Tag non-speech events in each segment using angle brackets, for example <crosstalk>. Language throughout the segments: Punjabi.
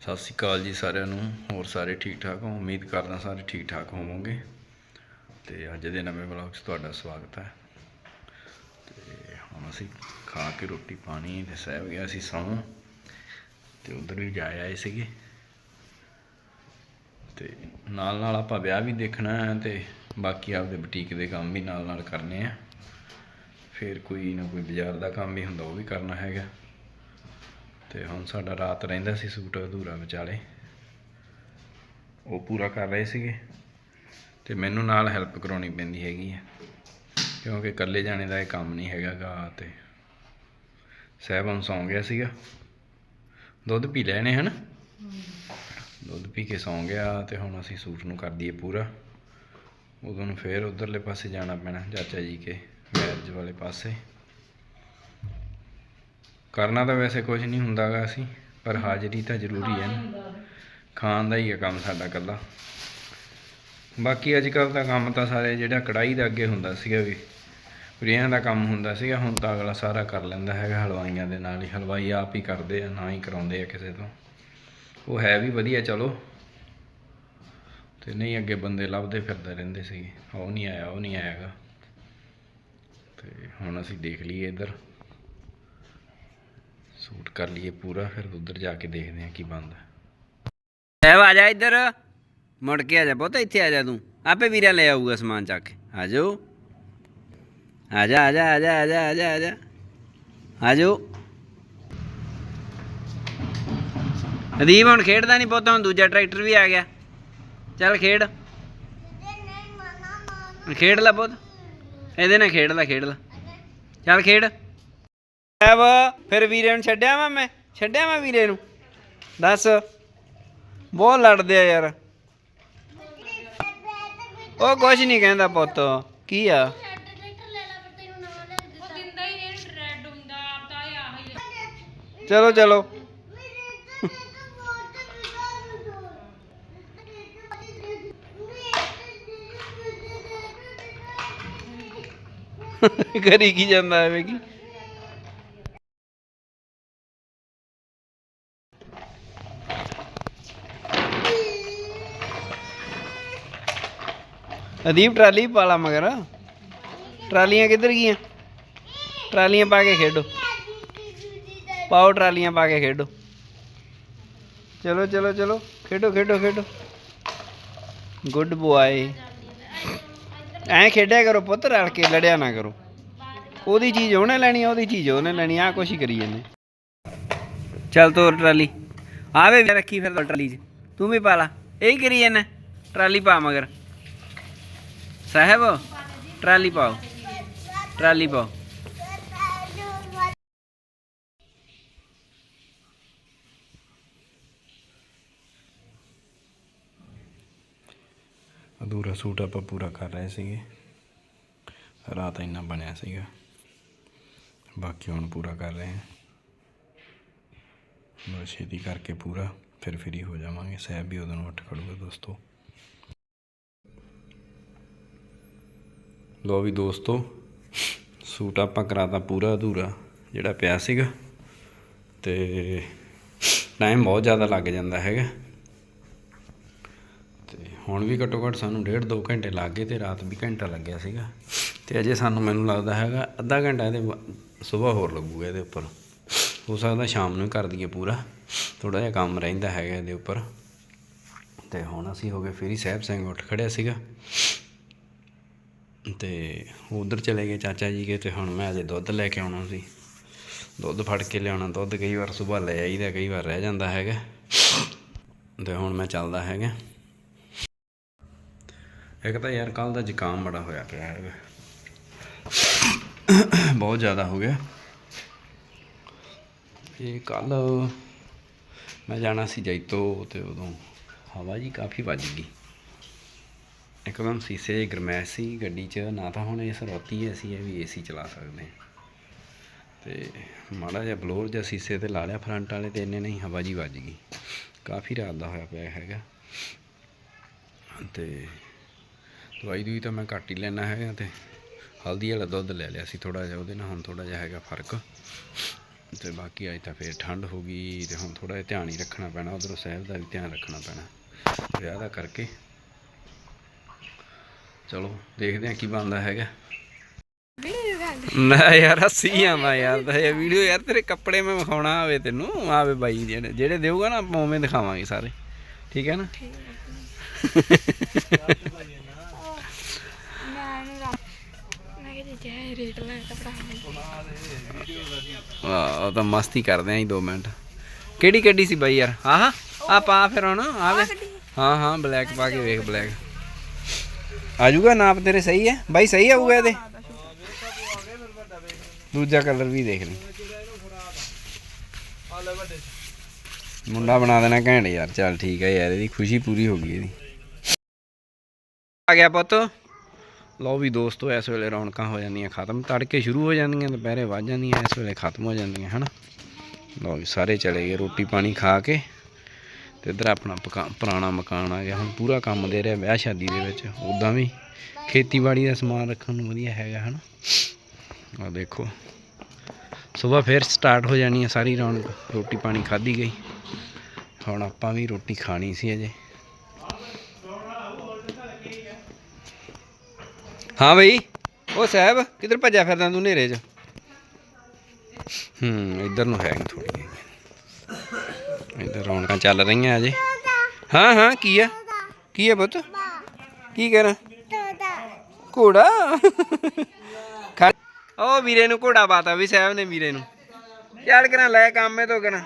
ਸਤਿ ਸ਼੍ਰੀ ਅਕਾਲ ਜੀ ਸਾਰਿਆਂ ਨੂੰ, ਹੋਰ ਸਾਰੇ ਠੀਕ ਠਾਕ ਹੋ? ਉਮੀਦ ਕਰਦਾ ਸਾਰੇ ਠੀਕ ਠਾਕ ਹੋਵੋਗੇ। ਤੇ ਅੱਜ ਦੇ ਨਵੇਂ ਵਲੌਗ 'ਚ ਤੁਹਾਡਾ ਸਵਾਗਤ ਹੈ। ਤੇ ਹੁਣ ਅਸੀਂ ਖਾ ਕੇ ਰੋਟੀ ਪਾਣੀ ਤੇ ਸਹਿ ਗਿਆ ਸੀ ਸੌਂ ਤੇ ਉਧਰ ਵੀ ਜਾ ਆਏ ਸੀਗੇ। ਤੇ ਨਾਲ ਨਾਲ ਆਪਾਂ ਵਿਆਹ ਵੀ ਦੇਖਣਾ ਹੈ ਤੇ ਬਾਕੀ ਆਪਦੇ ਬੁਟੀਕ ਦੇ ਕੰਮ ਵੀ ਨਾਲ ਨਾਲ ਕਰਨੇ ਆ। ਫਿਰ ਕੋਈ ਨਾ ਕੋਈ ਬਾਜ਼ਾਰ ਦਾ ਕੰਮ ਵੀ ਹੁੰਦਾ, ਉਹ ਵੀ ਕਰਨਾ ਹੈਗਾ। ਤੇ ਹੁਣ ਸਾਡਾ ਰਾਤ ਰਹਿੰਦਾ ਸੀ ਸੂਟ ਅਧੂਰਾ ਵਿਚਾਲੇ। ਉਹ ਪੂਰਾ ਕਰ ਰਹੇ ਸੀਗੇ ਤੇ ਮੈਨੂੰ ਨਾਲ ਹੈਲਪ ਕਰਾਉਣੀ ਪੈਂਦੀ ਹੈਗੀ ਹੈ ਕਿਉਂਕਿ ਇਕੱਲੇ ਜਾਣੇ ਦਾ ਇਹ ਕੰਮ ਨਹੀਂ ਹੈਗਾਗਾ ਤੇ ਸਹਿਬਨ ਸੌਂ ਗਿਆ ਸੀਗਾ। ਦੁੱਧ ਪੀ ਲੈਣੇ ਹਨ? ਦੁੱਧ ਪੀ ਕੇ ਸੌਂ ਗਿਆ ਤੇ ਹੁਣ ਅਸੀਂ ਸੂਟ ਨੂੰ ਕਰ ਦਈਏ ਪੂਰਾ। ਉਦੋਂ ਨੂੰ ਫੇਰ ਉਧਰਲੇ ਪਾਸੇ ਜਾਣਾ ਪੈਣਾ ਚਾਚਾ ਜੀ ਕੇ ਮੈਰਿਜ ਵਾਲੇ ਪਾਸੇ। ਕਰਨਾ ਤਾਂ ਵੈਸੇ ਕੁਝ ਨਹੀਂ ਹੁੰਦਾਗਾ ਅਸੀਂ ਪਰ ਹਾਜ਼ਰੀ ਤਾਂ ਜ਼ਰੂਰੀ ਹੈ ਨਾ। ਖਾਣ ਦਾ ਹੀ ਹੈ ਕੰਮ ਸਾਡਾ ਕੱਲਾ ਬਾਕੀ ਅੱਜ ਕੱਲ ਤਾਂ ਕੰਮ ਤਾਂ ਸਾਰੇ ਜਿਹੜਾ ਕੜਾਈ ਦਾ ਅੱਗੇ ਹੁੰਦਾ ਸੀਗਾ ਵੀ ਪ੍ਰਿਆਂ ਦਾ ਕੰਮ ਹੁੰਦਾ ਸੀਗਾ ਹੁਣ ਤਾਂ ਅਗਲਾ ਸਾਰਾ ਕਰ ਲੈਂਦਾ ਹੈਗਾ ਹਲਵਾਈਆਂ ਦੇ ਨਾਲ ਹੀ। ਹਲਵਾਈ ਆਪ ਹੀ ਕਰਦੇ ਆ ਨਾ ਹੀ ਕਰਾਉਂਦੇ ਆ ਕਿਸੇ ਤੋਂ। ਉਹ ਹੈ ਵੀ ਵਧੀਆ ਚਲੋ। ਤੇ ਨਹੀਂ ਅੱਗੇ ਬੰਦੇ ਲੱਭਦੇ ਫਿਰਦੇ ਰਹਿੰਦੇ ਸੀਗੇ। ਉਹ ਨਹੀਂ ਆਇਆ ਉਹ ਨਹੀਂ ਆਇਆਗਾ। ਤੇ ਹੁਣ ਅਸੀਂ ਦੇਖ ਲਈਏ ਇੱਧਰ। ਸੂਟ ਕਰ ਲਈਏ ਪੂਰਾ, ਫਿਰ ਉਧਰ ਜਾ ਕੇ ਦੇਖਦੇ ਹਾਂ ਕੀ ਬਣਦਾ ਸਾਹਿਬ, ਆ ਜਾ ਇੱਧਰ। ਮੁੜ ਕੇ ਆ ਜਾ ਪੁੱਤ, ਇੱਥੇ ਆ ਜਾ ਤੂੰ। ਆਪੇ ਵੀਰਾ ਲੈ ਆਊਗਾ ਸਮਾਨ ਚੱਕ ਕੇ। ਆ ਜਾਓ। ਆ ਜਾ ਆ ਜਾ ਆ ਜਾ ਆ ਜਾ ਆ ਜਾ ਆ ਜਾ। ਆ ਜਾਓ। ਅਦੀਪ, ਹੁਣ ਖੇਡਦਾ ਨਹੀਂ ਪੁੱਤ, ਹੁਣ ਦੂਜਾ ਟਰੈਕਟਰ ਵੀ ਆ ਗਿਆ। ਚੱਲ ਖੇਡ। ਖੇਡ ਲੈ ਪੁੱਤ। ਇਹਦੇ ਨਾਲ ਖੇਡ ਲੈ ਖੇਡ ਲੈ। ਚੱਲ ਖੇਡ। ਸਾਹਿਬ ਫਿਰ ਵੀਰੇ ਨੂੰ ਛੱਡਿਆ ਵਾ ਮੈਂ? ਛੱਡਿਆ ਵਾ ਵੀਰੇ ਨੂੰ? ਦੱਸ। ਬਹੁਤ ਲੜਦੇ ਆ ਯਾਰ। ਉਹ ਕੁਝ ਨਹੀਂ ਕਹਿੰਦਾ ਪੁੱਤ। ਕੀ ਆ? ਚਲੋ ਚਲੋ। <laughs> ਕਰੀ ਕੀ ਜਾਂਦਾ ਐਵੇਂ ਕੀ? ਅਦੀਪ, ਟਰਾਲੀ ਪਾ ਲਾ ਮਗਰ। ਟਰਾਲੀਆਂ ਕਿੱਧਰ ਗਈਆਂ? ਟਰਾਲੀਆਂ ਪਾ ਕੇ ਖੇਡੋ। ਪਾਓ ਟਰਾਲੀਆਂ ਪਾ ਕੇ ਖੇਡੋ। ਚਲੋ ਚਲੋ ਚਲੋ। ਖੇਡੋ ਖੇਡੋ ਖੇਡੋ। ਗੁੱਡ ਬੁਆਏ ਐਂ ਖੇਡਿਆ ਕਰੋ ਪੁੱਤ, ਰਲ ਕੇ ਲੜਿਆ ਨਾ ਕਰੋ। ਉਹਦੀ ਚੀਜ਼ ਉਹਨੇ ਲੈਣੀ ਉਹਦੀ ਚੀਜ਼ ਉਹਨੇ ਲੈਣੀ ਆ। ਕੁਛ ਹੀ ਕਰੀ ਜਾਂਦੇ। ਚੱਲ ਤੋਰ ਟਰਾਲੀ। ਆਵੇ ਰੱਖੀ ਫਿਰ ਟਰਾਲੀ 'ਚ। ਤੂੰ ਵੀ ਪਾ ਲਾ। ਇਹੀ ਕਰੀ ਜਾਂਦਾ। ਟਰਾਲੀ ਪਾ ਮਗਰ। ਸਾਹਿਬ, ਟਰਾਲੀ ਪਾਓ। ਟਰਾਲੀ ਪਾਓ। ਅਧੂਰਾ ਸੂਟ ਆਪਾਂ ਪੂਰਾ ਕਰ ਰਹੇ ਸੀਗੇ। ਰਾਤ ਇੰਨਾ ਬਣਿਆ ਸੀਗਾ। ਬਾਕੀ ਹੁਣ ਪੂਰਾ ਕਰ ਰਹੇ ਹਾਂ। ਬਸ ਛੇਤੀ ਕਰਕੇ ਪੂਰਾ, ਫਿਰ ਫ੍ਰੀ ਹੋ ਜਾਵਾਂਗੇ। ਸਹਿਬ ਵੀ ਉਦੋਂ ਨੂੰ ਉੱਠ ਖੜੂਗਾ ਦੋਸਤੋ। ਲੋ ਵੀ ਦੋਸਤੋ, ਸੂਟ ਆਪਾਂ ਕਰਾਤਾ ਪੂਰਾ ਅਧੂਰਾ, ਜਿਹੜਾ ਪਿਆ ਸੀਗਾ। ਤੇ ਟਾਈਮ ਬਹੁਤ ਜ਼ਿਆਦਾ ਲੱਗ ਜਾਂਦਾ ਹੈਗਾ। ਤੇ ਹੁਣ ਵੀ ਘੱਟੋ ਘੱਟ ਸਾਨੂੰ ਡੇਢ ਦੋ ਘੰਟੇ ਲੱਗ ਗਏ ਤੇ ਰਾਤ ਵੀ ਘੰਟਾ ਲੱਗਿਆ ਸੀਗਾ। ਤੇ ਅਜੇ ਸਾਨੂੰ ਮੈਨੂੰ ਲੱਗਦਾ ਹੈਗਾ ਅੱਧਾ ਘੰਟਾ ਇਹਦੇ ਸਵੇਰ ਹੋਰ ਲੱਗੂਗਾ ਇਹਦੇ ਉੱਪਰ। ਹੋ ਸਕਦਾ ਸ਼ਾਮ ਨੂੰ ਹੀ ਕਰ ਦਈਏ ਪੂਰਾ। ਥੋੜਾ ਜਿਹਾ ਕੰਮ ਰਹਿੰਦਾ ਹੈਗਾ ਇਹਦੇ ਉੱਪਰ। ਤੇ ਹੁਣ ਅਸੀਂ ਹੋ ਗਏ, ਫੇਰੀ ਸਾਹਿਬ ਸਿੰਘ ਉੱਠ ਖੜਿਆ ਸੀਗਾ। ਅਤੇ ਉੱਧਰ ਚਲੇ ਗਏ ਚਾਚਾ ਜੀ ਕੇ ਅਤੇ ਹੁਣ ਮੈਂ ਅਜੇ ਦੁੱਧ ਲੈ ਕੇ ਆਉਣਾ ਸੀ। ਦੁੱਧ ਫੜ ਕੇ ਲਿਆਉਣਾ, ਦੁੱਧ ਕਈ ਵਾਰ ਸੁਬਾਹ ਲੈ ਆਈਦਾ, ਕਈ ਵਾਰ ਰਹਿ ਜਾਂਦਾ ਹੈਗਾ। ਤੇ ਹੁਣ ਮੈਂ ਚੱਲਦਾ ਹੈਗਾ। ਇੱਕ ਤਾਂ ਯਾਰ ਕੱਲ ਦਾ ਜ਼ੁਕਾਮ ਬੜਾ ਹੋਇਆ ਪਿਆ ਹੈਗਾ। ਬਹੁਤ ਜ਼ਿਆਦਾ ਹੋ ਗਿਆ। ਇਹ ਕੱਲ ਮੈਂ ਜਾਣਾ ਸੀ ਜੈਤੋ ਤੇ ਉਦੋਂ ਹਵਾ ਜੀ ਕਾਫੀ ਵੱਜ ਗਈ। ਇੱਕਦਮ ਸੀਸੇ 'ਚ ਗਰਮੈਸ਼ ਸੀ, ਗੱਡੀ 'ਚ, ਨਾ ਤਾਂ ਹੁਣ ਇਸ ਰੋਤੀ ਹੈ, ਅਸੀਂ ਇਹ ਵੀ ਏਸੀ ਚਲਾ ਸਕਦੇ ਹਾਂ। ਤੇ ਮਾੜਾ ਜਿਹਾ ਬਲੋਰ ਜਿਹਾ ਸੀਸੇ ਤੇ ਲਾ ਲਿਆ ਫਰੰਟ ਵਾਲੇ ਤੇ, ਇੰਨੇ ਨਹੀਂ, ਹਵਾ ਜੀ ਵੱਜ ਗਈ। ਕਾਫੀ ਰਾਤ ਦਾ ਹੋਇਆ ਪਿਆ ਹੈਗਾ। ਤੇ ਦਵਾਈ ਦੂਈ ਤਾਂ ਮੈਂ ਘੱਟ ਹੀ ਲੈਣਾ ਹੈਗਾ ਤੇ ਹਲਦੀ ਵਾਲਾ ਦੁੱਧ ਲੈ ਲਿਆ ਸੀ ਥੋੜਾ ਜਿਹਾ, ਉਹਦੇ ਨਾਲ ਹੁਣ ਥੋੜਾ ਜਿਹਾ ਹੈਗਾ ਫ਼ਰਕ। ਤੇ ਬਾਕੀ ਅੱਜ ਤਾਂ ਫੇਰ ਠੰਡ ਹੋ ਗਈ ਤੇ ਹੁਣ ਥੋੜਾ ਜਿਹਾ ਧਿਆਨ ਹੀ ਰੱਖਣਾ ਪੈਣਾ, ਉਧਰੋਂ ਸਹਿਬ ਦਾ ਵੀ ਧਿਆਨ ਰੱਖਣਾ ਪੈਣਾ। ਵਿਆਹ ਦਾ ਕਰਕੇ ਚਲੋ ਦੇਖਦੇ ਹਾਂ ਕੀ ਬਣਦਾ ਹੈਗਾ। ਮੈਂ ਯਾਰ ਹੱਸੀ ਆਵਾਂ ਯਾਰ ਤਾਂ ਇਹ ਵੀਡੀਓ ਯਾਰ ਤੇਰੇ ਕੱਪੜੇ ਮੈਂ ਵਿਖਾਉਣਾ ਆਵੇ ਤੈਨੂੰ ਆਵੇ ਬਾਈ ਜਿਹੜੇ ਜਿਹੜੇ ਦੇਊਗਾ ਨਾ ਆਪਾਂ ਉਵੇਂ ਦਿਖਾਵਾਂਗੇ ਸਾਰੇ। ਠੀਕ ਹੈ ਨਾ? <laughs> ਨੂੰ ਵਾਹ ਤਾਂ ਮਸਤੀ ਕਰਦੇ ਆਂ ਜੀ 2 ਮਿੰਟ। ਕਿਹੜੀ ਕੱਢੀ ਸੀ ਬਾਈ ਯਾਰ? ਆਹ ਆ ਪਾ ਫਿਰ ਹੁਣ ਆਵੇ ਹਾਂ ਹਾਂ ਬਲੈਕ ਪਾ ਕੇ ਵੇਖ ਬਲੈਕ। ਆ ਜਾਊਗਾ ਨਾਪ ਤੇਰੇ ਸਹੀ ਹੈ? ਬਾਈ ਸਹੀ ਆਊਗਾ ਇਹਦੇ? ਦੂਜਾ ਕਲਰ ਵੀ ਦੇਖ ਲਈ ਮੁੰਡਾ ਬਣਾ ਦੇਣਾ ਘੈਂਟ ਯਾਰ। ਚੱਲ ਠੀਕ ਹੈ ਯਾਰ ਇਹਦੀ ਖੁਸ਼ੀ ਪੂਰੀ ਹੋ ਗਈ ਇਹਦੀ। ਆ ਗਿਆ ਪੁੱਤ। ਲਓ ਵੀ ਦੋਸਤੋ ਇਸ ਵੇਲੇ ਰੌਣਕਾਂ ਹੋ ਜਾਂਦੀਆਂ ਖਤਮ। ਤੜਕੇ ਸ਼ੁਰੂ ਹੋ ਜਾਂਦੀਆਂ ਦੁਪਹਿਰੇ ਵੱਜ ਜਾਂਦੀਆਂ ਇਸ ਵੇਲੇ ਖਤਮ ਹੋ ਜਾਂਦੀਆਂ ਹਨਾ? ਲਓ ਵੀ ਸਾਰੇ ਚਲੇ ਗਏ ਰੋਟੀ ਪਾਣੀ ਖਾ ਕੇ। ਤੇ ਇੱਧਰ ਆਪਣਾ ਪਕਾ- ਪੁਰਾਣਾ ਮਕਾਨ ਆ ਗਿਆ। ਹੁਣ ਪੂਰਾ ਕੰਮ ਦੇ ਰਿਹਾ ਵਿਆਹ ਸ਼ਾਦੀ ਦੇ ਵਿੱਚ। ਉਦਾਂ ਵੀ ਖੇਤੀਬਾੜੀ ਦਾ ਸਮਾਨ ਰੱਖਣ ਨੂੰ ਵਧੀਆ ਹੈਗਾ, ਹਨਾ? ਆ ਦੇਖੋ। ਸਵੇਰ ਫੇਰ ਸਟਾਰਟ ਹੋ ਜਾਣੀ ਹੈ ਸਾਰੀ ਰੌਣਕ ਰੋਟੀ ਪਾਣੀ ਖਾਧੀ ਗਈ। ਹੁਣ ਆਪਾਂ ਵੀ ਰੋਟੀ ਖਾਣੀ ਸੀ ਅਜੇ। ਹਾਂ ਬਈ, ਉਹ ਸਾਹਿਬ, ਕਿੱਧਰ ਭੱਜਿਆ ਫਿਰਦਾ ਤੂੰ ਹਨੇਰੇ 'ਚ? ਹੂੰ, ਇੱਧਰ ਨੂੰ ਹੈ ਥੋੜੀ ਇੱਧਰ ਰੌਣਕਾਂ ਚੱਲ ਰਹੀਆਂ ਅਜੇ। ਹਾਂ ਹਾਂ, ਕੀ ਆ? ਕੀ ਆ ਪੁੱਤ? ਕੀ ਕਰਾਂ ਘੋੜਾ। ਉਹ ਵੀਰੇ ਨੂੰ ਘੋੜਾ ਬਾਤਾ ਵੀ ਸਾਹਿਬ ਨੇ ਵੀਰੇ ਨੂੰ। ਚੱਲ ਕਰਾਂ, ਲੈ ਕੰਮੇ ਤੋਂ ਕਰਾਂ।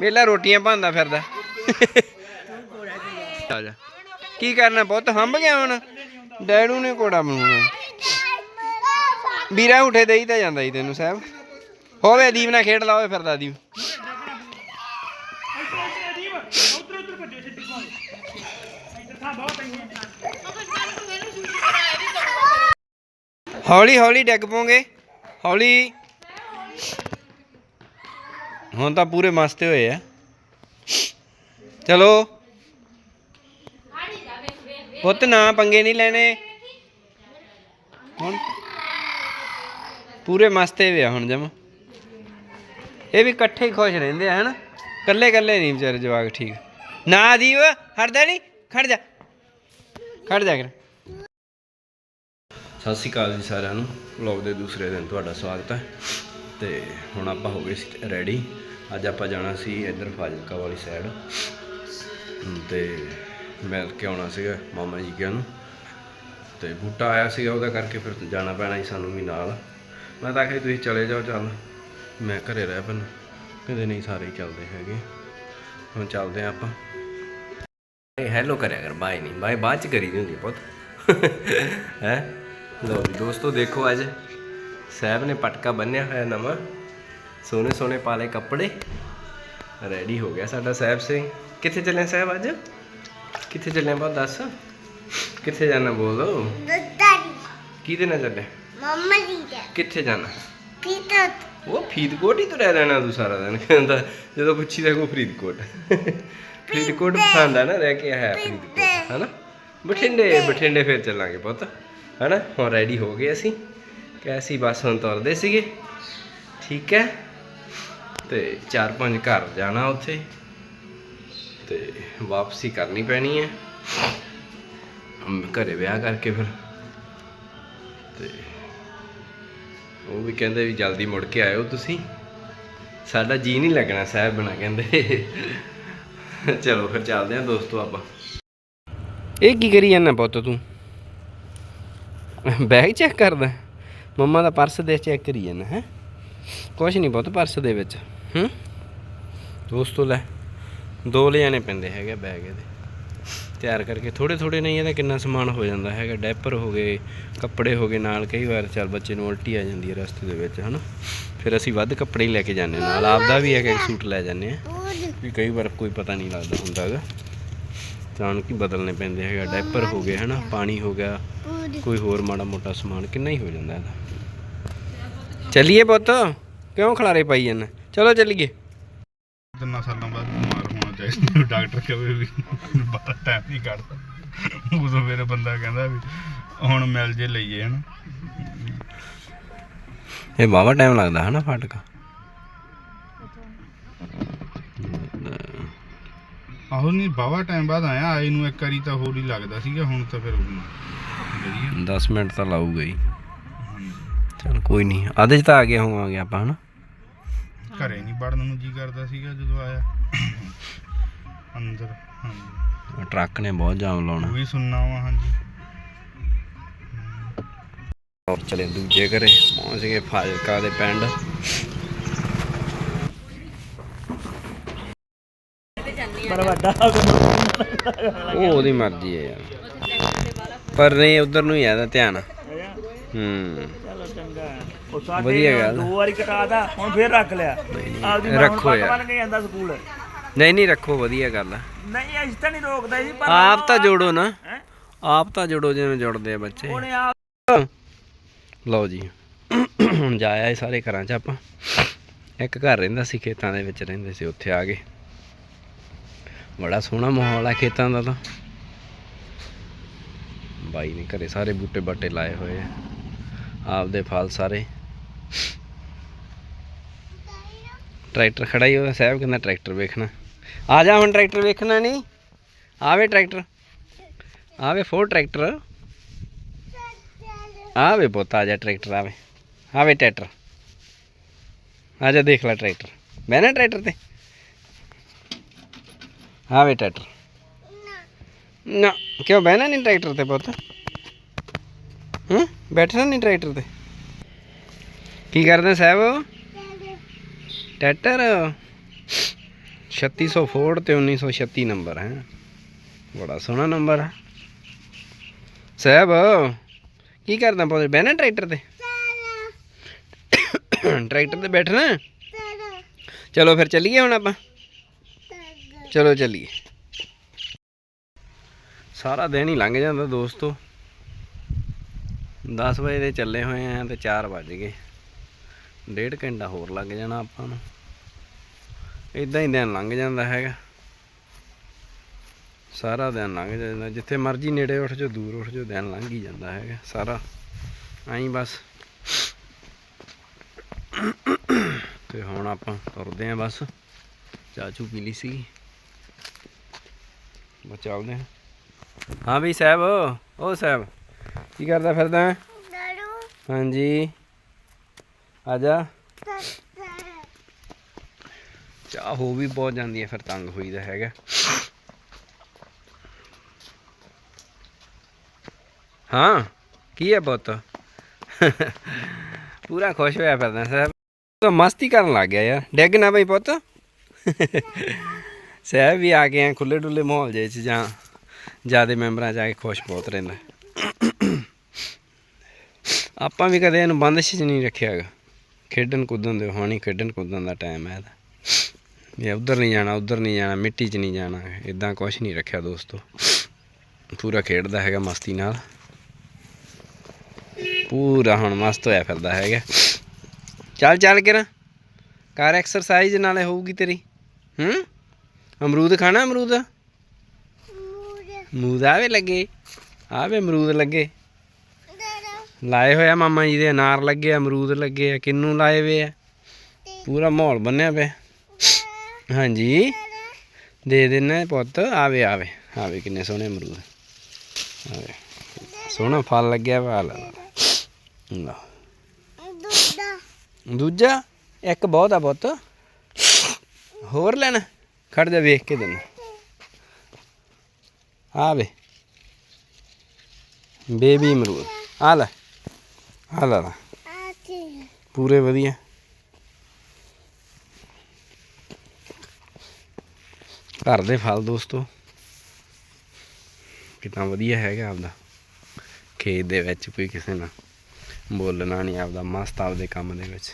ਵੇਲਾ ਰੋਟੀਆਂ ਭਾਂਦਾ ਫਿਰਦਾ। ਆ ਜਾ। ਕੀ ਕਰਨਾ ਪੁੱਤ? ਹੰਬ ਗਿਆ ਹੁਣ। ਡੈਡੂ ਨੇ ਘੋੜਾ ਬਣਾਉਣਾ। ਵੀਰਾ ਉਠੇ ਦੇਈ ਤਾਂ ਜਾਂਦਾ ਹੀ ਤੈਨੂੰ ਸਾਹਿਬ। ਹੋਵੇ ਦੀਪ ਨਾਲ ਖੇਡ ਲਾ, ਹੋਵੇ ਫਿਰਦਾ ਦੀਪ। ਹੌਲੀ ਹੌਲੀ ਡਿੱਗ ਪੋਗੇ ਹੌਲੀ। ਹੁਣ ਤਾਂ ਪੂਰੇ ਮਸਤੇ ਹੋਏ ਆ। ਚਲੋ। ਪੁੱਤ ਨਾ ਪੰਗੇ ਨਹੀਂ ਲੈਣੇ। ਹੁਣ। ਪੂਰੇ ਮਸਤੇ ਵੇ ਆ ਹੁਣ ਜਮ। ਇਹ ਵੀ ਇਕੱਠੇ ਹੀ ਖੁਸ਼ ਰਹਿੰਦੇ ਆ, ਹਨ? ਕੱਲੇ ਇਕੱਲੇ ਨਹੀਂ ਵਿਚਾਰੇ ਜਵਾਕ ਠੀਕ। ਨਾ ਦੀਪ ਹਟਦਾ ਨਹੀਂ। ਖੜ ਜਾ। ਖੜ ਜਾ ਕਰ ਸਤਿ ਸ਼੍ਰੀ ਅਕਾਲ ਜੀ ਸਾਰਿਆਂ ਨੂੰ। ਵਲੌਗ ਦੇ ਦੂਸਰੇ ਦਿਨ ਤੁਹਾਡਾ ਸਵਾਗਤ ਹੈ। ਤੇ ਹੁਣ ਆਪਾਂ ਹੋ ਗਏ ਸੀ ਰੈਡੀ ਅੱਜ ਆਪਾਂ ਜਾਣਾ ਸੀ ਇੱਧਰ ਫਾਜ਼ਿਲਕਾ ਵਾਲੀ ਸਾਈਡ ਤੇ ਮਿਲ ਕੇ ਆਉਣਾ ਸੀਗਾ ਮਾਮਾ ਜੀ ਕਿਆਂ ਨੂੰ। ਤੇ ਬੂਟਾ ਆਇਆ ਸੀਗਾ ਉਹਦਾ ਕਰਕੇ ਫਿਰ ਜਾਣਾ ਪੈਣਾ ਸੀ ਸਾਨੂੰ ਵੀ ਨਾਲ। ਮੈਂ ਤਾਂ ਆਖਿਆ ਤੁਸੀਂ ਚਲੇ ਜਾਓ ਚੱਲ। ਮੈਂ ਘਰੇ ਰਹਿ ਪੈਣਾ ਕਹਿੰਦੇ ਨਹੀਂ ਸਾਰੇ ਚੱਲਦੇ ਹੈਗੇ। ਹੁਣ ਚੱਲਦੇ ਆ ਆਪਾਂ। ਇਹ ਹੈਲੋ ਕਰਿਆ ਕਰ ਬਾਏ ਨਹੀਂ ਬਾਏ ਬਾਅਦ ਚ ਕਰੀ ਹੁੰਦੀ ਪੁੱਤ ਹੈ ਲੋ ਵੀ ਦੋਸਤੋ ਦੇਖੋ ਅੱਜ ਸਾਹਿਬ ਨੇ ਪਟਕਾ ਬੰਨਿਆ ਹੋਇਆ ਨਵਾਂ ਸੋਹਣੇ ਸੋਹਣੇ ਪਾਲੇ ਕੱਪੜੇ ਰੈਡੀ ਹੋ ਗਿਆ ਸਾਡਾ ਸਾਹਿਬ ਸਿੰਘ ਕਿੱਥੇ ਚੱਲੇ ਸਾਹਿਬ ਅੱਜ ਕਿੱਥੇ ਚੱਲੇ ਬਾਤ ਦੱਸ ਕਿੱਥੇ ਜਾਣਾ ਬੋਲੋ ਦੁੱਧਾਰੀ ਕਿਹਦੇ ਨਾਲ ਚੱਲੇ ਮੰਮਾ ਜੀ ਦਾ ਕਿੱਥੇ ਜਾਣਾ ਪੀਤਾ ਉਹ ਫਰੀਦਕੋਟ ਹੀ ਤੁਰਿਆ ਰਹਿਣਾ ਤੂੰ ਸਾਰਾ ਦਿਨ ਕਹਿੰਦਾ ਜਦੋਂ ਪੁੱਛੀਦਾ ਕੋ ਫਰੀਦਕੋਟ ਫਰੀਦਕੋਟ ਪਸੰਦ ਆ ਨਾ, ਰਹਿ ਕੇ ਆਇਆ ਫਰੀਦਕੋਟ, ਹਨਾ? ਬਠਿੰਡੇ ਬਠਿੰਡੇ ਫਿਰ ਚੱਲਾਂਗੇ ਪੁੱਤ, ਹਨਾ? ਹੁਣ ਰੈਡੀ ਹੋ ਗਏ ਅਸੀਂ ਕਿ ਅਸੀਂ ਬਸ ਹੁਣ ਤੁਰਦੇ ਸੀਗੇ, ਠੀਕ ਹੈ? ਤੇ ਚਾਰ ਪੰਜ ਘਰ ਜਾਣਾ ਉੱਥੇ, ਤੇ ਵਾਪਸੀ ਕਰਨੀ ਪੈਣੀ ਹੈ। ਹਮ ਘਰੇ ਵਿਆਹ ਕਰਕੇ ਫਿਰ, ਤੇ ਉਹ ਵੀ ਕਹਿੰਦੇ ਵੀ ਜਲਦੀ ਮੁੜ ਕੇ ਆਇਓ ਤੁਸੀਂ। ਸਾਡਾ ਜੀ ਨਹੀਂ ਲੱਗਣਾ ਸਾਹਿਬ ਬਣਾ, ਕਹਿੰਦੇ। <laughs> ਚਲੋ ਫਿਰ ਚੱਲਦੇ ਆਂ ਦੋਸਤੋ ਆਪਾਂ। ਇਹ ਕੀ ਕਰੀ ਜਾਂਦਾ ਪੁੱਤ ਤੂੰ? ਬੈਗ ਚੈੱਕ ਕਰਦਾ। ਮੰਮਾ ਦਾ ਪਰਸ ਦੇ ਚੈੱਕ ਕਰੀ ਜਾਂਦਾ ਹੈ? ਕੁਛ ਨਹੀਂ ਪੁੱਤ ਪਰਸ ਦੇ ਵਿੱਚ, ਹੂੰ? ਦੋਸਤੋ ਲੈ, ਦੋ ਲਿਆਣੇ ਪੈਂਦੇ ਹੈਗੇ ਬੈਗ ਇਹਦੇ। ਤਿਆਰ ਕਰਕੇ ਥੋੜੇ ਥੋੜੇ ਨਹੀਂ, ਇਹਦਾ ਕਿੰਨਾ ਸਮਾਨ ਹੋ ਜਾਂਦਾ ਹੈਗਾ। ਡੈਪਰ ਹੋ ਗਏ, ਕੱਪੜੇ ਹੋ ਗਏ ਨਾਲ, ਕਈ ਵਾਰ ਚੱਲ ਬੱਚੇ ਨੂੰ ਉਲਟੀ ਆ ਜਾਂਦੀ ਹੈ ਰਸਤੇ ਦੇ ਵਿੱਚ, ਹਨਾ? ਫਿਰ ਅਸੀਂ ਵੱਧ ਕੱਪੜੇ ਹੀ ਲੈ ਕੇ ਜਾਂਦੇ ਨਾਲ। ਆਪਦਾ ਵੀ ਹੈਗਾ ਇੱਕ ਸੂਟ ਲੈ ਜਾਂਦੇ ਆ ਵੀ ਕਈ ਵਾਰ ਕੋਈ ਪਤਾ ਨਹੀਂ ਲੱਗਦਾ ਹੁੰਦਾ ਹੈਗਾ। ਜਾਣ ਕੀ ਬਦਲਨੇ ਪੈਂਦੇ ਹੈਗਾ ਡੈਪਰ ਹੋ ਗਏ ਹਨਾ ਪਾਣੀ ਹੋ ਗਿਆ ਕੋਈ ਹੋਰ ਮਾੜਾ ਮੋਟਾ ਸਮਾਨ ਕਿੰਨਾ ਹੀ ਹੋ ਜਾਂਦਾ ਇਹਦਾ। ਚੱਲੀਏ ਪੁੱਤ ਕਿਉਂ ਖਲਾਰੇ ਪਾਈ ਜਾਂਦਾ? ਚਲੋ ਚੱਲੀਏ। ਤਿੰਨਾਂ ਸਾਲਾਂ ਬਾਅਦ ਬਿਮਾਰ ਹੋਣਾ ਚਾਹੀਦਾ ਡਾਕਟਰ ਕਹੇ ਵੀ ਬਾਹਰ ਟਾਈਮ ਨਹੀਂ ਕੱਢਦਾ। ਉਦੋਂ ਮੇਰੇ ਬੰਦਾ ਕਹਿੰਦਾ ਵੀ ਹੁਣ ਮਿਲ ਜੇ ਲਈਏ ਹਨ। ਇਹ ਬਾਵਾ ਟਾਈਮ ਲੱਗਦਾ ਹਨਾ ਫਾਟਕਾ। ਆਹੋ ਨਹੀਂ ਬਾਵਾ ਟਾਈਮ ਬਾਅਦ ਆਇਆ ਆਏ ਨੂੰ ਇੱਕ ਵਾਰੀ ਤਾਂ ਹੋਰ ਹੀ ਲੱਗਦਾ ਸੀਗਾ ਹੁਣ ਤਾਂ ਫਿਰ ਵਧੀਆ। 10 ਮਿੰਟ ਤਾਂ ਲਾਊਗਾ ਹੀ। ਚਲ ਕੋਈ ਨਹੀਂ ਆਦੇ ਚ ਤਾਂ ਆ ਗਿਆ ਹੋਵਾਂਗੇ ਆਪਾਂ ਹਨਾ? ਘਰੇ ਨਹੀਂ ਵੜਨ ਨੂੰ ਜੀ ਕਰਦਾ ਸੀਗਾ ਜਦੋਂ ਆਇਆ। ਅੰਦਰ ਹਾਂਜੀ। ਟਰੱਕ ਨੇ ਬਹੁਤ ਜਾਮ ਲਾਉਣਾ। ਵੀ ਸੁਣਨਾ ਵਾ ਹਾਂਜੀ। ਔਰ ਚਲੇ ਦੂਜੇ ਘਰੇ ਪਹੁੰਚ ਗਏ ਫਾਜ਼ਿਲਕਾ ਦੇ ਪਿੰਡ। ਉਹ ਉਹਦੀ ਮਰਜ਼ੀ ਹੈ ਯਾਰ। ਪਰ ਨਹੀਂ ਉਧਰ ਨੂੰ ਹੀ ਆਦਾ ਧਿਆਨ। ਹੂੰ। ਚਲੋ ਚੰਗਾ ਉਹ ਸਾਡੇ ਵਧੀਆ ਗੱਲ। ਦੋ ਵਾਰੀ ਕਟਾਦਾ ਹੁਣ ਫੇਰ ਰੱਖ ਲਿਆ। ਆਪਦੀ ਮਾਂ ਰੱਖੋ ਯਾਰ। ਬੰਨ ਕੇ ਜਾਂਦਾ ਸਕੂਲ। ਨਹੀਂ ਨਹੀਂ ਰੱਖੋ ਵਧੀਆ ਗੱਲ ਆ ਨਹੀਂ ਅਸੀਂ ਤਾਂ ਨਹੀਂ ਰੋਕਦਾ ਸੀ ਪਰ ਆਪ ਤਾਂ ਜੋੜੋ ਨਾ। ਹੈਂ? ਆਪ ਤਾਂ ਜੋੜੋ ਜਿਵੇਂ ਜੁੜਦੇ ਆ ਬੱਚੇ। ਉਹਨੇ ਆਪ ਲਓ ਜੀ। ਹੁਣ ਜਾਇਆ ਇਹ ਸਾਰੇ ਘਰਾਂ 'ਚ ਆਪਾਂ। ਇੱਕ ਘਰ ਰਹਿੰਦਾ ਸੀ ਖੇਤਾਂ ਦੇ ਵਿੱਚ ਰਹਿੰਦੇ ਸੀ ਉੱਥੇ ਆ ਗਏ। ਬੜਾ ਸੋਹਣਾ ਮਾਹੌਲ ਹੈ ਖੇਤਾਂ ਦਾ ਤਾਂ। ਬਾਈ ਨੇ ਘਰੇ ਸਾਰੇ ਬੂਟੇ ਬਾਟੇ ਲਾਏ ਹੋਏ ਆ। ਆਪਦੇ ਫਲ ਸਾਰੇ। ਟਰੈਕਟਰ ਖੜਾ ਹੀ ਉਹਦਾ ਸਾਹਿਬ ਕਹਿੰਦਾ ਟਰੈਕਟਰ ਵੇਖਣਾ। ਆ ਜਾ ਹੁਣ ਟਰੈਕਟਰ ਵੇਖਣਾ ਨਹੀਂ ਆਵੇ ਟਰੈਕਟਰ। ਆਵੇ ਫੋਰ ਟਰੈਕਟਰ। ਆਵੇ ਪੁੱਤ, ਆ ਜਾ ਟਰੈਕਟਰ ਆਵੇ ਆਵੇ ਟਰੈਕਟਰ। ਆ ਜਾ ਦੇਖ ਲੈ ਟਰੈਕਟਰ। ਬਹਿਣਾ ਟਰੈਕਟਰ ਤੇ। ਆਵੇ ਟਰੈਕਟਰ ਨਾ ਕਿਉਂ ਬਹਿਣਾ ਨਹੀਂ ਟਰੈਕਟਰ ਤੇ ਪੁੱਤ? ਹੂੰ? ਬੈਠਣਾ ਨਹੀਂ ਟਰੈਕਟਰ ਤੇ? ਕੀ ਕਰਦੇ ਸਾਹਿਬ? ਟਰੈਕਟਰ 3600 ਫੋਰਡ ਤੇ 1936 ਨੰਬਰ ਹੈ। ਬੜਾ ਸੋਹਣਾ ਨੰਬਰ ਹੈ। ਸਾਹਿਬ ਕੀ ਕਰਦਾ ਪੁੱਤ? ਬਹਿਣਾ ਟਰੈਕਟਰ ਤੇ? ਟਰੈਕਟਰ ਤੇ ਬੈਠਣਾ? ਚਲੋ ਫਿਰ ਚੱਲੀਏ ਹੁਣ ਆਪਾਂ। ਚਲੋ ਚੱਲੀਏ। ਸਾਰਾ ਦਿਨ ਹੀ ਲੰਘ ਜਾਂਦਾ ਦੋਸਤੋ। 10 ਵਜੇ ਦੇ ਚੱਲੇ ਹੋਏ ਆ ਤੇ 4 ਵੱਜ ਗਏ। ਡੇਢ ਘੰਟਾ ਹੋਰ ਲੱਗ ਜਾਣਾ ਆਪਾਂ ਨੂੰ। ਇਦਾਂ ਹੀ ਦਿਨ ਲੰਘ ਜਾਂਦਾ ਹੈਗਾ। ਸਾਰਾ ਦਿਨ ਲੰਘ ਜਾਂਦਾ। ਜਿੱਥੇ ਮਰਜ਼ੀ ਨੇੜੇ ਉੱਠ ਜਾਓ, ਦੂਰ ਉੱਠ ਜੋ ਦਿਨ ਲੰਘ ਹੀ ਜਾਂਦਾ ਹੈਗਾ ਸਾਰਾ। ਐਂ ਬਸ। ਤੇ ਹੁਣ ਆਪਾਂ ਤੁਰਦੇ ਆਂ ਬਸ। ਚਾਹ ਚੂ ਪੀ ਲਈ ਸੀ ਬਸ ਚੱਲਦੇ ਆਂ ਹਾਂ ਵੀ ਸਾਹਿਬ ਉਹ ਸਾਹਿਬ ਕੀ ਕਰਦਾ ਫਿਰਦਾ? ਹਾਂਜੀ। ਆ ਜਾ। ਚਾਹ ਹੋ ਵੀ ਬਹੁਤ ਜਾਂਦੀ ਹੈ ਫਿਰ ਤੰਗ ਹੋਈਦਾ ਹੈਗਾ। ਹਾਂ ਕੀ ਹੈ ਪੁੱਤ? ਪੂਰਾ ਖੁਸ਼ ਹੋਇਆ ਫਿਰਦਾ ਸਾਹਿਬ। ਤਾਂ ਮਸਤੀ ਕਰਨ ਲੱਗ ਗਿਆ ਯਾਰ। ਡੈਗ ਨਾ ਬਈ ਪੁੱਤ। ਸਾਹਿਬ ਵੀ ਆ ਗਏ ਆ ਖੁੱਲੇ ਡੁੱਲੇ ਮਾਹੌਲ ਜੇ ਚ ਜਾਂ ਜਿਆਦੇ ਮੈਂਬਰਾਂ ਚ ਆ ਕੇ ਖੁਸ਼ ਬਹੁਤ ਰਹਿੰਦਾ। ਆਪਾਂ ਵੀ ਕਦੇ ਇਹਨੂੰ ਬੰਦਸ਼ ਚ ਨਹੀਂ ਰੱਖਿਆ ਹੈਗਾ ਖੇਡਣ ਕੁੱਦਣ ਦੇ, ਹੋਣੀ ਖੇਡਣ ਕੁੱਦਣ ਦਾ ਟਾਈਮ ਹੈ ਇਹਦਾ। ਇਹ ਉਧਰ ਨਹੀਂ ਜਾਣਾ, ਉਧਰ ਨਹੀਂ ਜਾਣਾ, ਮਿੱਟੀ 'ਚ ਨਹੀਂ ਜਾਣਾ ਇਦਾਂ ਕੁਝ ਨਹੀਂ ਰੱਖਿਆ ਦੋਸਤੋ। ਪੂਰਾ ਖੇਡਦਾ ਹੈਗਾ ਮਸਤੀ ਨਾਲ। ਪੂਰਾ ਹੁਣ ਮਸਤ ਹੋਇਆ ਫਿਰਦਾ ਹੈਗਾ। ਚੱਲ ਚੱਲ ਕੇ ਨਾ ਕਰ ਐਕਸਰਸਾਈਜ਼ ਨਾਲੇ ਹੋਊਗੀ ਤੇਰੀ। ਹੂੰ? ਅਮਰੂਦ ਖਾਣਾ ਅਮਰੂਦ? ਅਮਰੂਦ। ਆਵੇ ਲੱਗੇ? ਆਵੇ ਅਮਰੂਦ ਲੱਗੇ? ਲਾਏ ਹੋਇਆ ਮਾਮਾ ਜੀ ਦੇ ਅਨਾਰ ਲੱਗੇ ਅਮਰੂਦ ਲੱਗੇ ਆ ਕਿੰਨੂ ਲਾਏ ਵੇ ਆ? ਪੂਰਾ ਮਾਹੌਲ ਬੰਨਿਆ ਪਿਆ। ਹਾਂਜੀ। ਦੇ ਦੇਣਾ ਪੁੱਤ ਆਵੇ ਆਵੇ। ਆਵੇ ਕਿੰਨੇ ਸੋਹਣੇ ਅਮਰੂਦ। ਆਵੇ। ਸੋਹਣਾ ਫਲ ਲੱਗਿਆ ਵਾ ਲੈ ਲਾ। ਲਾ ਦੂਜਾ? ਇੱਕ ਬਹੁਤ ਆ ਪੁੱਤ। ਹੋਰ ਲੈਣਾ? ਖੜ ਜਾ ਵੇਖ ਕੇ ਦਿਨ ਆ ਵੇ। ਬੇਬੀ ਅਮਰੂਦ। ਆ ਲੈ। ਆ ਲੈ ਪੂਰੇ ਵਧੀਆ। ਘਰ ਦੇ ਫਲ ਦੋਸਤੋ। ਕਿੰਨਾ ਵਧੀਆ ਹੈਗਾ ਆਪਦਾ। ਖੇਤ ਦੇ ਵਿੱਚ ਕੋਈ ਕਿਸੇ ਨਾਲ ਬੋਲਣਾ ਨਹੀਂ ਆਪਦਾ। ਮਸਤ ਆਪਦੇ ਕੰਮ ਦੇ ਵਿੱਚ।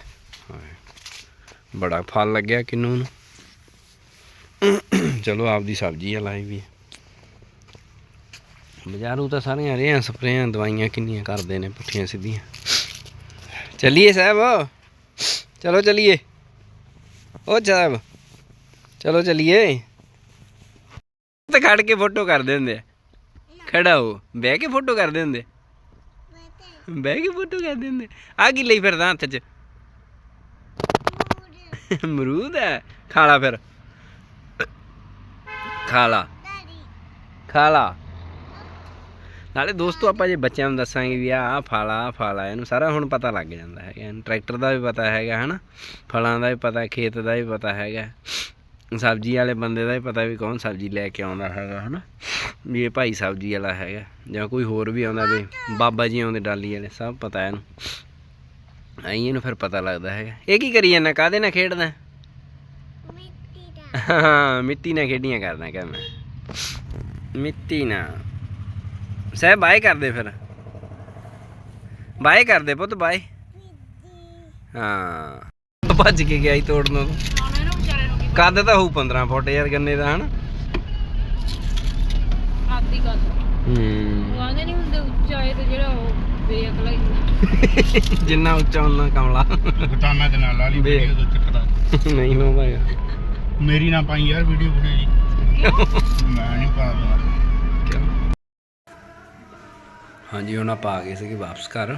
ਬੜਾ ਫਲ ਲੱਗਿਆ ਕਿੰਨੂ ਨੂੰ। ਚਲੋ ਆਪਦੀ ਸਬਜ਼ੀ ਆ, ਲਾਈ ਵੀ ਬਜ਼ਾਰੂ ਤਾਂ ਸਾਰੀਆਂ ਰੇਹਾਂ ਸਪਰੇਆਂ ਦਵਾਈਆਂ ਕਿੰਨੀਆਂ ਕਰਦੇ ਨੇ, ਪੁੱਠੀਆਂ ਸਿੱਧੀਆਂ। ਚੱਲੀਏ ਸਾਹਿਬ। ਚਲੋ ਚੱਲੀਏ। ਉਹ ਸਾਹਿਬ, ਚਲੋ ਚੱਲੀਏ। ਤੇ ਖੜ ਕੇ ਫੋਟੋ ਕਰਦੇ ਹੁੰਦੇ ਖੜਾ ਹੋ, ਬਹਿ ਕੇ ਫੋਟੋ ਕਰਦੇ ਹੁੰਦੇ ਬਹਿ ਕੇ ਫੋਟੋ ਕਰਦੇ ਹੁੰਦੇ ਆ। ਕੀ ਲਈ ਫਿਰਦਾ ਹੱਥ 'ਚ? ਅਮਰੂਦ ਹੈ। ਖਾਲਾ ਫਿਰ। ਖਾ ਲਾ ਖਾ ਲਾ ਨਾਲੇ ਦੋਸਤੋ ਆਪਾਂ ਜੇ ਬੱਚਿਆਂ ਨੂੰ ਦੱਸਾਂਗੇ ਵੀ ਆਹ ਫਾਲਾ ਆਹ ਫਾਲਾ ਇਹਨੂੰ ਸਾਰਾ ਹੁਣ ਪਤਾ ਲੱਗ ਜਾਂਦਾ ਹੈਗਾ। ਇਹਨੂੰ ਟਰੈਕਟਰ ਦਾ ਵੀ ਪਤਾ ਹੈਗਾ ਹਨਾ? ਫਲਾਂ ਦਾ ਵੀ ਪਤਾ ਖੇਤ ਦਾ ਵੀ ਪਤਾ ਹੈਗਾ। ਸਬਜ਼ੀ ਵਾਲੇ ਬੰਦੇ ਦਾ ਵੀ ਪਤਾ ਵੀ ਕੌਣ ਸਬਜ਼ੀ ਲੈ ਕੇ ਆਉਂਦਾ ਹੈਗਾ ਹਨਾ? ਵੀ ਇਹ ਭਾਈ ਸਬਜ਼ੀ ਵਾਲਾ ਹੈਗਾ ਜਾਂ ਕੋਈ ਹੋਰ ਵੀ ਆਉਂਦਾ ਵੀ ਬਾਬਾ ਜੀ ਆਉਂਦੇ ਡਾਲੀ ਵਾਲੇ ਸਭ ਪਤਾ ਇਹਨੂੰ। ਐਂ ਇਹਨੂੰ ਫਿਰ ਪਤਾ ਲੱਗਦਾ ਹੈਗਾ। ਇਹ ਕੀ ਕਰੀ ਜਾਂਦਾ ਕਾਦੇ ਨਾਲ ਖੇਡਦਾ? ਹਾਂ ਮਿੱਟੀ ਨਾਲ ਖੇਡੀਆਂ ਕਰਦਾ ਕਿ ਮੈਂ। ਮਿੱਟੀ ਨਾਲ। ਸਹਿਬ ਬਾਏ ਕਰਦੇ ਫਿਰ। ਬਾਏ ਕਰਦੇ ਪੁੱਤ ਬਾਏ ਹਾਂ। ਭੱਜ ਕੇ ਗਿਆ ਹੀ ਤੋੜਨ। ਨੂੰ ਕੱਦ ਤਾਂ ਹੋਊ 15 ਫੁੱਟ ਯਾਰ ਗੰਨੇ ਦਾ ਹਨਾ। ਆਦੀ ਗੱਲ ਹੂੰ। ਵਾਂਦੇ ਨਹੀਂ ਹੁੰਦੇ ਉੱਚਾਏ ਤੇ ਜਿਹੜਾ ਉਹ ਬੇਅਕਲਾ ਹੀ। ਜਿੰਨਾ ਉੱਚਾ ਉਹਨਾਂ ਕਮਲਾ। ਗਟਾਨਾ ਦੇ ਨਾਲ ਲਾ ਲਈ ਵੇਖ। ਵੀਡੀਓ ਤੋਂ ਚੱਕਦਾ ਨਹੀਂ ਲਾਉਂਦਾ ਯਾਰ ਮੇਰੀ ਨਾ ਪਾਈ ਯਾਰ ਵੀਡੀਓ ਵੀਡੀਓ ਜੀ। ਮੈਂ ਨਹੀਂ ਪਾਉਂਦਾ ਹਾਂਜੀ, ਹੁਣ ਆਪਾਂ ਆ ਗਏ ਸੀਗੇ ਵਾਪਸ ਘਰ।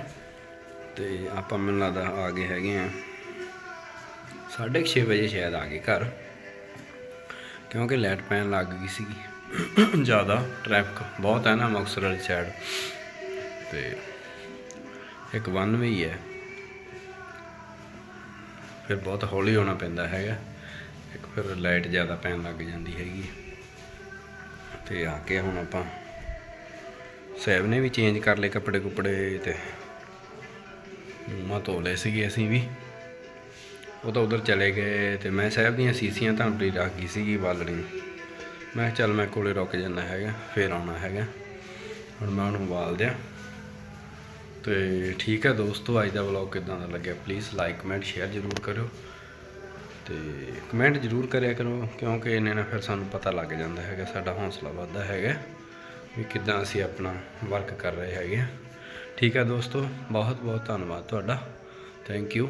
ਤੇ ਆਪਾਂ ਮੈਨੂੰ ਲੱਗਦਾ ਆ ਗਏ ਹੈਗੇ ਆ। 6:30 ਵਜੇ ਸ਼ਾਇਦ ਆ ਗਏ ਘਰ। ਕਿਉਂਕਿ ਲਾਈਟ ਪੈਣ ਲੱਗ ਗਈ ਸੀਗੀ। ਜ਼ਿਆਦਾ ਟ੍ਰੈਫਿਕ ਬਹੁਤ ਹੈ ਨਾ ਮੁਕਤਸਰ ਵਾਲੀ ਸਾਈਡ ਤੇ ਇੱਕ ਵਨ ਵੇ ਹੀ ਹੈ। ਫਿਰ ਬਹੁਤ ਹੌਲੀ ਹੋਣਾ ਪੈਂਦਾ ਹੈਗਾ। ਫਿਰ ਲਾਈਟ ਜ਼ਿਆਦਾ ਪੈਣ ਲੱਗ ਜਾਂਦੀ ਹੈਗੀ ਤੇ ਆ ਕੇ ਹੁਣ ਆਪਾਂ ਸਹਿਬ ਨੇ ਵੀ ਚੇਂਜ ਕਰ ਲਏ ਕੱਪੜੇ ਕੁਪੜੇ ਤੇ ਮੂੰਹਾਂ ਧੋ ਲਏ ਸੀਗੇ ਅਸੀਂ ਵੀ। ਉਹ ਤਾਂ ਉਧਰ ਚਲੇ ਗਏ ਤੇ ਮੈਂ ਸਾਹਿਬ ਦੀਆਂ ਸੀਸੀਆਂ ਧਾਂਪੜੀ ਰੱਖ ਗਈ ਸੀਗੀ ਬਾਲਣੀ ਮੈਂ ਕਿਹਾ ਚੱਲ ਮੈਂ ਕੋਲੇ ਰੁਕ ਜਾਂਦਾ ਹੈਗਾ, ਫੇਰ ਆਉਣਾ ਹੈਗਾ। ਹੁਣ ਮੈਂ ਉਹਨੂੰ ਬਾਲ ਦਿਆਂ। ਤੇ ਠੀਕ ਹੈ ਦੋਸਤੋ, ਅੱਜ ਦਾ ਵਲੌਗ ਕਿਦਾਂ ਦਾ ਲੱਗਿਆ? ਪਲੀਜ਼ ਲਾਈਕ ਕਮੈਂਟ ਸ਼ੇਅਰ ਜ਼ਰੂਰ ਕਰਿਓ। ਤੇ ਕਮੈਂਟ ਜ਼ਰੂਰ ਕਰਿਆ ਕਰੋ, ਕਿਉਂਕਿ ਇਹਨੇ ਨਾਲ ਫਿਰ ਸਾਨੂੰ ਪਤਾ ਲੱਗ ਜਾਂਦਾ ਹੈਗਾ, ਸਾਡਾ ਹੌਸਲਾ ਵੱਧਦਾ ਹੈਗਾ ਵੀ ਕਿੱਦਾਂ ਅਸੀਂ ਆਪਣਾ ਵਰਕ ਕਰ ਰਹੇ ਹੈਗੇ ਆ। ਠੀਕ ਹੈ ਦੋਸਤੋ ਬਹੁਤ ਬਹੁਤ ਧੰਨਵਾਦ ਤੁਹਾਡਾ। Thank you